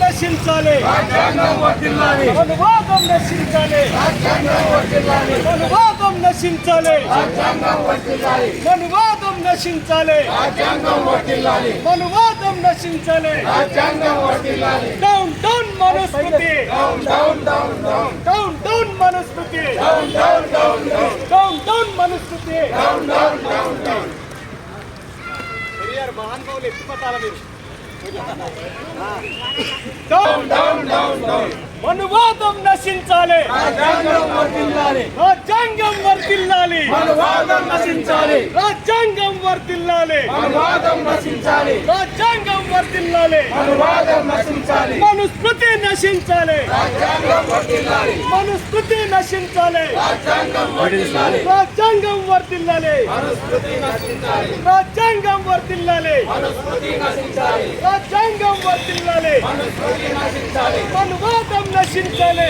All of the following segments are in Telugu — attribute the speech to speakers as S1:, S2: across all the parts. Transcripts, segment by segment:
S1: నశించాలి. అనువాదం నశించాలి. అనువాదం నశించాలి. అనువాదం నశించాలి. అనువాదం నశించాలి. Down down Manusmriti
S2: down down
S1: Manusmriti
S2: down down
S1: Manusmriti మహానుభావులు ఎత్తిపట్టాల మీరు
S2: డౌన్ డౌన్ డౌన్ డౌన్
S1: అనువాదం నశించాలి.
S2: రాజ్యాంగం
S1: వర్తిల్లాలి
S2: అనువాదం నశించాలి.
S1: రాజ్యాంగం వర్తిల్లాలి
S2: అనువాదం నశించాలి.
S1: రాజ్యాంగం వర్తిల్లాలి
S2: అనువాదం నశించాలి.
S1: మనుస్మృతి నశించాలి.
S2: రాజ్యాంగం వర్ధిల్లాలి.
S1: మనుస్మృతి నశించాలి.
S2: రాజ్యాంగం వర్ధిల్లాలి.
S1: రాజ్యాంగం వర్తిల్లాలి
S2: అనుస్మృతి నశించాలి.
S1: రాజ్యాంగం వర్తిల్లాలి
S2: అనుస్మృతి నశించాలి.
S1: రాజ్యాంగం వర్తిల్లాలి
S2: అనుస్మృతి నశించాలి.
S1: అనువాదం నశించాలి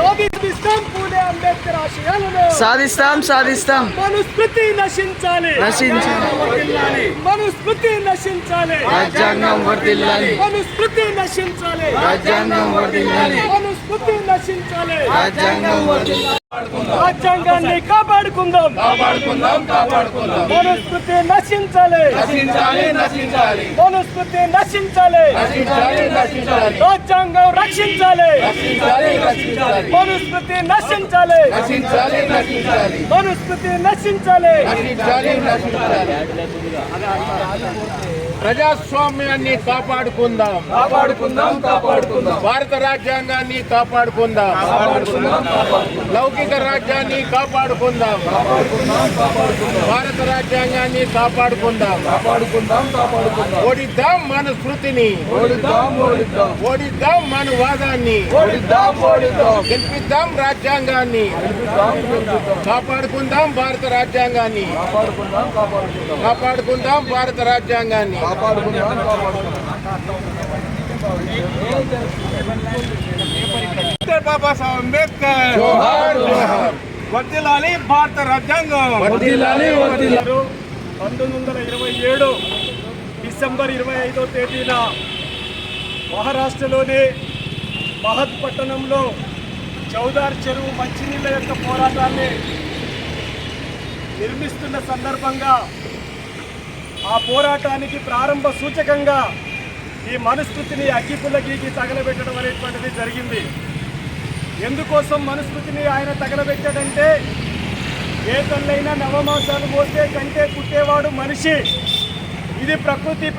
S1: సాధిస్తాం పూలే అంబేద్కర్ ఆశయాలను.
S3: సాధిస్తాం సాధిస్తాం.
S1: మనుస్మృతి నశించాలి.
S3: నశించాలి.
S1: మనుస్మృతి నశించాలి.
S3: రాజ్యాంగం వర్ధిల్లాలి
S1: మనుస్మృతి నశించాలి.
S3: రాజ్యాంగం వర్ధిల్లాలి
S1: మనుస్మృతి నశించాలి. రాజ్యాంగాన్ని కాపాడుకుందాం.
S2: కాపాడుకుందాం కాపాడుకుందాం.
S1: మనుస్మృతి నశించాలి.
S2: నశించాలి నశించాలి.
S1: మనుస్మృతి నశించాలి.
S2: నశించాలి నశించాలి.
S1: రాజ్యాంగం రక్షించాలి.
S2: నశించాలి నశించాలి.
S1: మనుస్మృతి నశించాలి.
S2: నశించాలి నశించాలి.
S1: మనుస్మృతి నశించాలి.
S2: నశించాలి నశించాలి.
S4: ప్రజాస్వామ్యాన్ని కాపాడుకుందాం.
S2: కాపాడుకుందాం కాపాడుకుందాం.
S4: భారత రాజ్యాంగాన్ని కాపాడుకుందాం. లౌకిక రాజ్యాన్ని కాపాడుకుందాం. భారత రాజ్యాంగాన్ని కాపాడుకుందాం.
S2: కాపాడుకుందాం కాపాడుకుందాం.
S4: ఓడిద్దాం మన స్మృతిని.
S2: ఓడిద్దాం ఓడిద్దాం.
S4: ఓడిద్దాం మన వాదాన్ని.
S2: ఓడిద్దాం ఓడిద్దాం.
S4: గెలిపిద్దాం రాజ్యాంగాన్ని. కాపాడుకుందాం భారత రాజ్యాంగాన్ని.
S2: కాపాడుకుందాం
S4: భారత రాజ్యాంగాన్ని.
S2: కాపాడుకుందాం కాపాడుకుందాం
S4: డాక్టర్ బాబాసాహెబ్ అంబేద్కర్ వర్దిలాలి భారత రాజ్యాంగం.
S1: గారు పంతొమ్మిది వందల ఇరవై ఏడు డిసెంబర్ ఇరవై ఐదో తేదీన మహారాష్ట్రలోని మహద్ పట్టణంలో చౌదార్ చెరువు మంచినీళ్ళ యొక్క పోరాటాన్ని నిర్మిస్తున్న సందర్భంగా ఆ పోరాటానికి ప్రారంభ సూచకంగా ఈ మనుస్మృతిని అగ్గిపుల్ల గీకి తగలబెట్టడం అనేటువంటిది జరిగింది. ఎందుకోసం మనుస్మృతిని ఆయన తగలబెట్టాడంటే ఏ తల్లైనా నవమాసాలు మోస్తే కంటే పుట్టేవాడు మనిషి. ఇది ప్రకృతి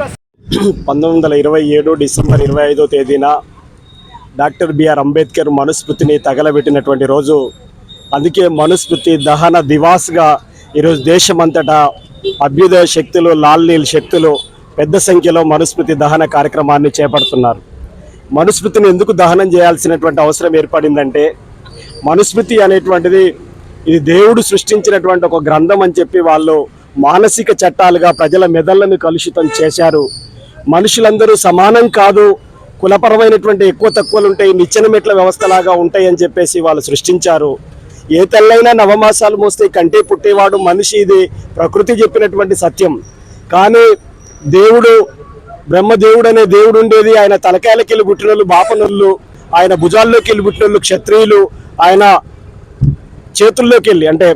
S1: పంతొమ్మిది వందల ఇరవై ఏడు డిసెంబర్ ఇరవై ఐదో తేదీన డాక్టర్ బిఆర్ అంబేద్కర్ మనుస్మృతిని తగలబెట్టినటువంటి రోజు. అందుకే మనుస్మృతి దహన దివాస్గా ఈరోజు దేశమంతటా అభ్యుదయ శక్తులు లాల్ నీల్ శక్తులు పెద్ద సంఖ్యలో మనుస్మృతి దహన కార్యక్రమాన్ని చేపడుతున్నారు. మనుస్మృతిని ఎందుకు దహనం చేయాల్సినటువంటి అవసరం ఏర్పడిందంటే మనుస్మృతి అనేటువంటిది ఇది దేవుడు సృష్టించినటువంటి ఒక గ్రంథం అని చెప్పి వాళ్ళు మానసిక చట్టాలుగా ప్రజల మెదళ్ళను కలుషితం చేశారు. మనుషులందరూ సమానం కాదు కులపరమైనటువంటి ఎక్కువ తక్కువలు ఉంటాయి నిచ్చెన మెట్ల వ్యవస్థలాగా ఉంటాయి అని చెప్పేసి వాళ్ళు సృష్టించారు. ఏ తెల్లైనా నవమాసాలు మోస్తే కంటే పుట్టేవాడు మనిషి ఇది. ప్రకృతి చెప్పినటువంటి సత్యం. కానీ దేవుడు బ్రహ్మదేవుడు అనే దేవుడు ఉండేది. ఆయన తలకాయలకి వెళ్ళి పుట్టినోళ్ళు బాపనుళ్ళు ఆయన భుజాల్లోకి వెళ్ళి పుట్టినోళ్ళు క్షత్రియులు ఆయన చేతుల్లోకి వెళ్ళి అంటే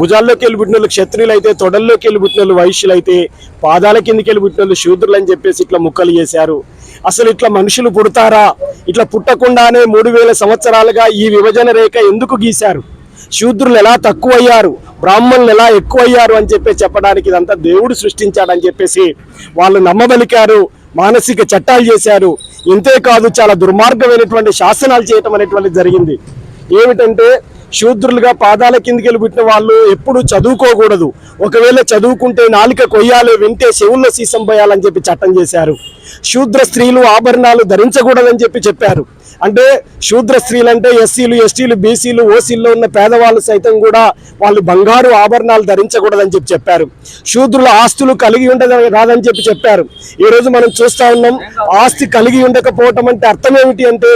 S1: భుజాల్లోకి వెళ్ళి పుట్టినోళ్ళు క్షత్రియులు అయితే తొడల్లోకి వెళ్ళి పుట్టిన వాళ్ళు వైశ్యులు అయితే పాదాల కిందికి వెళ్ళి పుట్టిన వాళ్ళు శూద్రులు అని చెప్పేసి ఇట్లా ముక్కలు చేశారు. అసలు ఇట్లా మనుషులు పుడతారా? ఇట్లా పుట్టకుండానే మూడు వేల సంవత్సరాలుగా ఈ విభజన రేఖ ఎందుకు గీశారు? శూద్రులు ఎలా తక్కువయ్యారు? బ్రాహ్మణులు ఎలా ఎక్కువయ్యారు అని చెప్పి చెప్పడానికి ఇదంతా దేవుడు సృష్టించాడని చెప్పేసి వాళ్ళు నమ్మబలికారు మానసిక చట్టాలు చేశారు. ఇంతే కాదు చాలా దుర్మార్గమైనటువంటి శాసనాలు చేయటం అనేటువంటిది జరిగింది. ఏమిటంటే శూద్రులుగా పాదాల కిందికి వెళ్ళిపెట్టిన వాళ్ళు ఎప్పుడు చదువుకోకూడదు. ఒకవేళ చదువుకుంటే నాలిక కొయ్యాలి వింటే చెవుల్లో సీసం పోయాలని చెప్పి చట్టం చేశారు. శూద్ర స్త్రీలు ఆభరణాలు ధరించకూడదని చెప్పి చెప్పారు. అంటే శూద్ర స్త్రీలు అంటే ఎస్సీలు ఎస్టీలు బీసీలు ఓసీల్లో ఉన్న పేదవాళ్ళు సైతం కూడా వాళ్ళు బంగారు ఆభరణాలు ధరించకూడదని చెప్పి చెప్పారు. శూద్రుల ఆస్తులు కలిగి ఉండదు రాదని చెప్పి చెప్పారు. ఈ రోజు మనం చూస్తా ఉన్నాం ఆస్తి కలిగి ఉండకపోవటం అంటే అర్థం ఏమిటి అంటే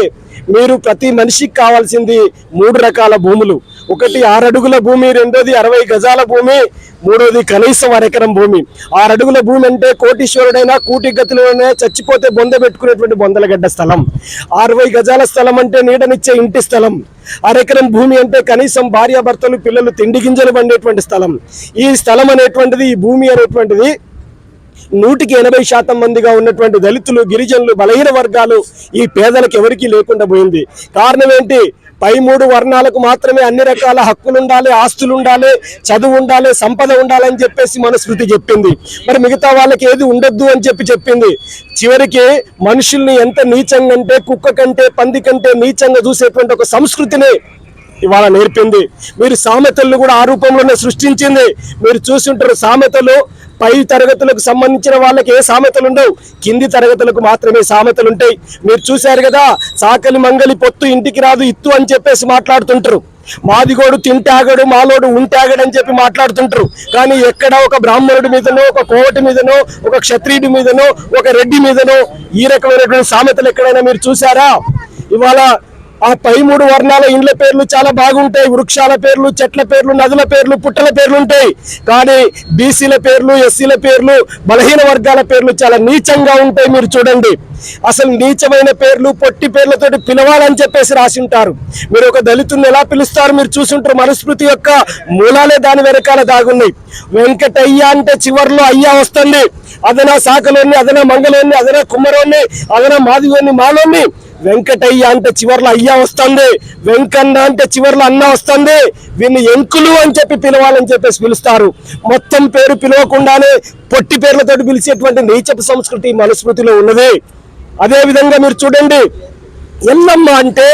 S1: మీరు ప్రతి మనిషికి కావాల్సింది మూడు రకాల భూములు. ఒకటి ఆరడుగుల భూమి రెండోది అరవై గజాల భూమి మూడోది కనీసం అరెకరం భూమి. ఆరడుగుల భూమి అంటే కోటీశ్వరుడైనా కూటి గతిలోనే చచ్చిపోతే బొంద పెట్టుకునేటువంటి బొందలగడ్డ స్థలం. అరవై గజాల స్థలం అంటే నీడనిచ్చే ఇంటి స్థలం. అరెకరం భూమి అంటే కనీసం భార్యాభర్తలు పిల్లలు తిండి గింజలు పండేటువంటి స్థలం. ఈ స్థలం అనేటువంటిది ఈ భూమి అనేటువంటిది నూటికి ఎనభై శాతం మందిగా ఉన్నటువంటి దళితులు గిరిజనులు బలహీన వర్గాలు ఈ పేదలకు ఎవరికీ లేకుండా పోయింది. కారణం ఏంటి? పై మూడు వర్ణాలకు మాత్రమే అన్ని రకాల హక్కులు ఉండాలి ఆస్తులు ఉండాలి చదువు ఉండాలి సంపద ఉండాలని చెప్పేసి మనస్మృతి చెప్పింది. మరి మిగతా వాళ్ళకి ఏది ఉండొద్దు అని చెప్పి చెప్పింది. చివరికి మనుషుల్ని ఎంత నీచంగా అంటే కుక్క కంటే పంది కంటే నీచంగా చూసేటువంటి ఒక సంస్కృతిని ఇవాళ నేర్పింది. మీరు సామెతలు కూడా ఆ రూపంలోనే సృష్టించింది. మీరు చూసి ఉంటారు సామెతలు పై తరగతులకు సంబంధించిన వాళ్ళకి ఏ సామెతలు ఉండవు. కింది తరగతులకు మాత్రమే సామెతలు ఉంటాయి. మీరు చూశారు కదా సాకలి మంగలి పొత్తు ఇంటికి రాదు ఇత్తు అని చెప్పేసి మాట్లాడుతుంటారు. మాదిగోడు తింటాగడు మాలోడు ఉంటాగడు అని చెప్పి మాట్లాడుతుంటారు. కానీ ఎక్కడ ఒక బ్రాహ్మణుడి మీదనో ఒక కోవటి మీదనో ఒక క్షత్రియుడి మీదనో ఒక రెడ్డి మీదనో ఈ రకమైనటువంటి సామెతలు ఎక్కడైనా మీరు చూసారా ఇవాళ ఆ పై మూడు వర్ణాల ఇండ్ల పేర్లు చాలా బాగుంటాయి. వృక్షాల పేర్లు చెట్ల పేర్లు నదుల పేర్లు పుట్టల పేర్లు ఉంటాయి. కానీ బీసీల పేర్లు ఎస్సీల పేర్లు బలహీన వర్గాల పేర్లు చాలా నీచంగా ఉంటాయి మీరు చూడండి. అసలు నీచమైన పేర్లు పొట్టి పేర్లతోటి పిలవాలని చెప్పేసి రాసి ఉంటారు మీరు ఒక దళితుని ఎలా పిలుస్తారు? మీరు చూసుంటారు మనుస్మృతి యొక్క మూలాలే దాని వెనకాల దాగున్నాయి. వెంకటయ్య అంటే చివర్లో అయ్యా వస్తుంది. అదనా శాఖలోని అదనా మంగళోని అదనా కుమ్మరోని అదనా మాదిగోని మాలోని వెంకటయ్య అంటే చివర్లో అయ్య వస్తుంది వెంకన్న అంటే చివర్లో అన్న వస్తుంది. వీన్ని ఎంకులు అని చెప్పి పిలవాలని చెప్పేసి పిలుస్తారు. మొత్తం పేరు పిలవకుండానే పొట్టి పేర్లతో పిలిచేటువంటి నీచపు సంస్కృతి మనుస్మృతిలో ఉన్నది. అదే విధంగా మీరు చూడండి ఎల్లమ్మ అంటే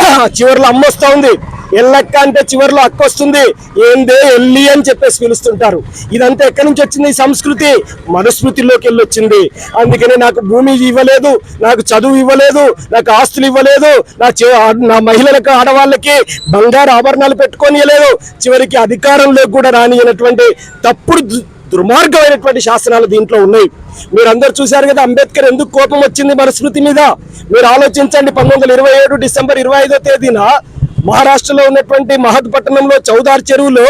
S1: చివర్లో అమ్మ వస్తా ఉంది. ఎల్లక్క అంటే చివర్లో అక్క వస్తుంది. ఏందే ఎల్లి అని చెప్పేసి పిలుస్తుంటారు. ఇదంతా ఎక్కడి నుంచి వచ్చింది? ఈ సంస్కృతి మనుస్మృతిలోకి వెళ్ళి వచ్చింది. అందుకనే నాకు భూమి ఇవ్వలేదు నాకు చదువు ఇవ్వలేదు నాకు ఆస్తులు ఇవ్వలేదు నా చే- నా మహిళలకు ఆడవాళ్ళకి బంగారు ఆభరణాలు పెట్టుకోనియలేదు చివరికి అధికారంలోకి కూడా రానియనటువంటి తప్పుడు దుర్మార్గమైనటువంటి శాసనాలు దీంట్లో ఉన్నాయి. మీరందరూ చూశారు కదా అంబేద్కర్ ఎందుకు కోపం వచ్చింది మనుస్మృతి మీద? మీరు ఆలోచించండి పంతొమ్మిది వందల ఇరవై ఏడు డిసెంబర్ ఇరవై తేదీన మహారాష్ట్రలో ఉన్నటువంటి మహద్ పట్టణంలో చౌదార్ చెరువులో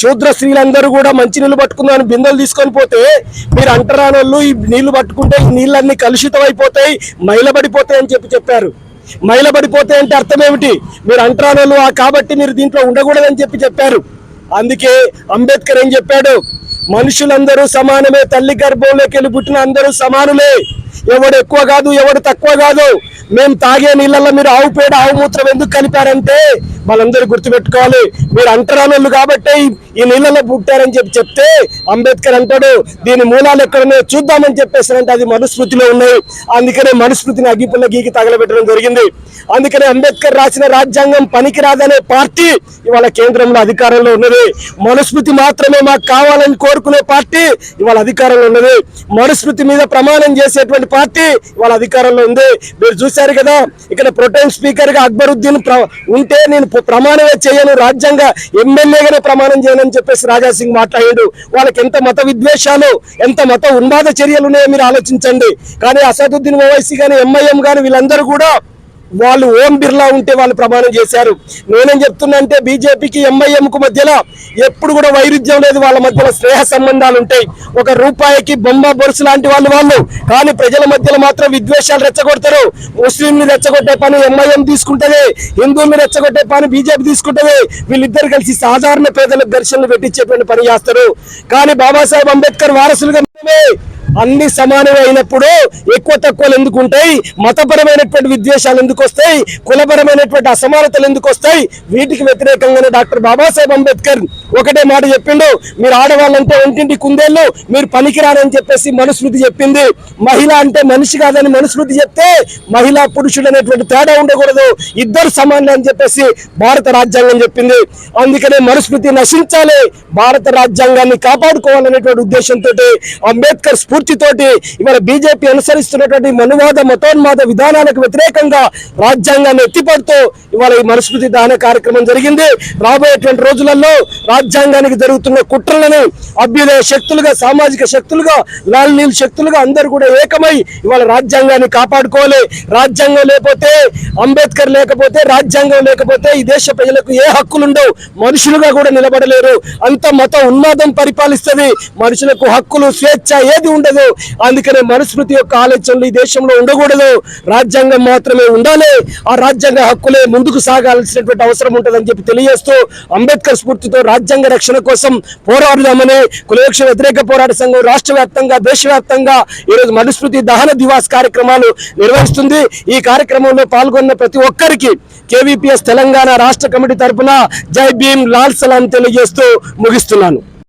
S1: శూద్ర స్త్రీలందరూ కూడా మంచినీళ్ళు పట్టుకుందామని బిందెలు తీసుకొని పోతే మీరు అంటరానోళ్ళు ఈ నీళ్ళు పట్టుకుంటే ఈ నీళ్ళన్నీ కలుషితం అయిపోతాయి మైలబడిపోతాయి అని చెప్పి చెప్పారు. మైలబడిపోతాయి అంటే అర్థం ఏమిటి? మీరు అంటరానోళ్ళు ఆ కాబట్టి మీరు దీంట్లో ఉండకూడదని చెప్పి చెప్పారు. అందుకే అంబేద్కర్ ఏం చెప్పాడు? మనుషులందరూ సమానమే తల్లి గర్భంలోకి వెళ్ళి పుట్టిన అందరూ సమానులే. ఎవడు ఎక్కువ కాదు ఎవడు తక్కువ కాదు. మేము తాగే నీళ్ళల్లో మీరు ఆవు పేడ ఆవు మూత్రం ఎందుకు కలిపారంటే వాళ్ళందరూ గుర్తుపెట్టుకోవాలి. మీరు అంటరానోళ్ళు కాబట్టి ఈ- నీళ్ళలో పుట్టారని చెప్పి చెప్తే అంబేద్కర్ అంటాడు దీని మూలాలు ఎక్కడున్నాయో చూద్దామని చెప్పేసారంటే అది మనుస్మృతిలో ఉన్నాయి. అందుకనే మనుస్మృతిని అగ్గిపుల్ల గీకి తగలబెట్టడం జరిగింది. అందుకనే అంబేద్కర్ రాసిన రాజ్యాంగం పనికిరాదనే పార్టీ ఇవాళ కేంద్రంలో అధికారంలో ఉన్నది. మనుస్మృతి మాత్రమే మాకు కావాలని కోరుకునే పార్టీ ఇవాళ అధికారంలో ఉన్నది. మనుస్మృతి మీద ప్రమాణం చేసేటువంటి పార్టీ ఇవాళ అధికారంలో ఉంది. మీరు చూశారు కదా ఇక్కడ ప్రొటెన్ స్పీకర్గా అక్బరుద్దీన్ ప్ర- ఉంటే నేను ప్రమాణమే చేయను. రాజ్యాంగ ఎమ్మెల్యేగానే ప్రమాణం చేయనని చెప్పేసి రాజా సింగ్ మాట్లాడాడు. వాళ్ళకి ఎంత మత విద్వేషాలు ఎంత మత ఉన్మాద చర్యలు ఉన్నాయో మీరు ఆలోచించండి. కానీ అసదుద్దీన్ ఓవైసీ కానీ ఎంఐఎం కానీ వీళ్ళందరూ కూడా వాళ్ళు ఓం బిర్లా ఉంటే వాళ్ళు ప్రమాణం చేశారు. నేనేం చెప్తున్నా అంటే బీజేపీకి ఎంఐఎం కు మధ్యలో ఎప్పుడు కూడా వైరుధ్యం లేదు. వాళ్ళ మధ్యలో స్నేహ సంబంధాలు ఉంటాయి. ఒక రూపాయికి బొమ్మ బొరుసు లాంటి వాళ్ళు వాళ్ళు. కానీ ప్రజల మధ్యలో మాత్రం విద్వేషాలు రెచ్చగొడతారు. ముస్లింని రెచ్చగొట్టే పని ఎంఐఎం తీసుకుంటది. హిందువుల్ని రెచ్చగొట్టే పని బీజేపీ తీసుకుంటది. వీళ్ళిద్దరు కలిసి సాధారణ పేదలకు దర్శనలు పెట్టించేటువంటి పని చేస్తారు. కానీ బాబాసాహెబ్ అంబేద్కర్ వారసులుగా అన్ని సమానమే అయినప్పుడు ఎక్కువ తక్కువలు ఎందుకు ఉంటాయి? మతపరమైనటువంటి విద్వేషాలు ఎందుకు వస్తాయి? కులపరమైనటువంటి అసమానతలు ఎందుకు వస్తాయి? వీటికి వ్యతిరేకంగానే డాక్టర్ బాబాసాహెబ్ అంబేద్కర్ ఒకటే మాట చెప్పిండు. మీరు ఆడవాళ్ళంటే ఒంటింటి కుందేళ్ళు మీరు పనికిరారని చెప్పేసి మనుస్మృతి చెప్పింది. మహిళ అంటే మనిషి కాదని మనుస్మృతి చెప్తే మహిళ పురుషుడు అనేటువంటి తేడా ఉండకూడదు. ఇద్దరు సమానులు అని చెప్పేసి భారత రాజ్యాంగం చెప్పింది. అందుకనే మనుస్మృతి నశించాలి. భారత రాజ్యాంగాన్ని కాపాడుకోవాలనేటువంటి ఉద్దేశంతో అంబేద్కర్ స్ఫూర్తి స్ఫూర్తితోటి ఇవాళ బీజేపీ అనుసరిస్తున్నటువంటి మనువాద మతోన్మాద విధానాలకు వ్యతిరేకంగా రాజ్యాంగాన్ని ఎత్తిపడుతూ ఇవాళ ఈ మనుస్మృతి దహన కార్యక్రమం జరిగింది. రాబోయేటువంటి రోజులలో రాజ్యాంగానికి జరుగుతున్న కుట్రలను అభ్యుదయ శక్తులుగా సామాజిక శక్తులుగా లాల్ నీల్ శక్తులుగా అందరూ కూడా ఏకమై ఇవాళ రాజ్యాంగాన్ని కాపాడుకోవాలి. రాజ్యాంగం లేకపోతే అంబేద్కర్ లేకపోతే రాజ్యాంగం లేకపోతే ఈ దేశ ప్రజలకు ఏ హక్కులు ఉండవు. మనుషులుగా కూడా నిలబడలేరు. అంత మత ఉన్మాదం పరిపాలిస్తుంది. మనుషులకు హక్కులు స్వేచ్ఛ ఏది ఉండదు. అందుకనే మనుస్మృతి యొక్క ఆలోచనలు ఈ దేశంలో ఉండకూడదు. రాజ్యాంగం మాత్రమే ఉండాలి. ఆ రాజ్యాంగ హక్కులే ముందుకు సాగాల్సినటువంటి అవసరం ఉంటుందని చెప్పి తెలియజేస్తూ అంబేద్కర్ స్ఫూర్తితో రాజ్యాంగ రక్షణ కోసం పోరాడుదామని కులవృక్ష వ్యతిరేక పోరాట సంఘం రాష్ట్ర వ్యాప్తంగా దేశవ్యాప్తంగా ఈరోజు మనుస్మృతి దహన దివాస్ కార్యక్రమాలు నిర్వహిస్తుంది. ఈ కార్యక్రమంలో పాల్గొన్న ప్రతి ఒక్కరికి కేవీపీఎస్ తెలంగాణ రాష్ట్ర కమిటీ తరపున జై భీమ్ లాల్ సలాం తెలియజేస్తూ ముగిస్తున్నాను.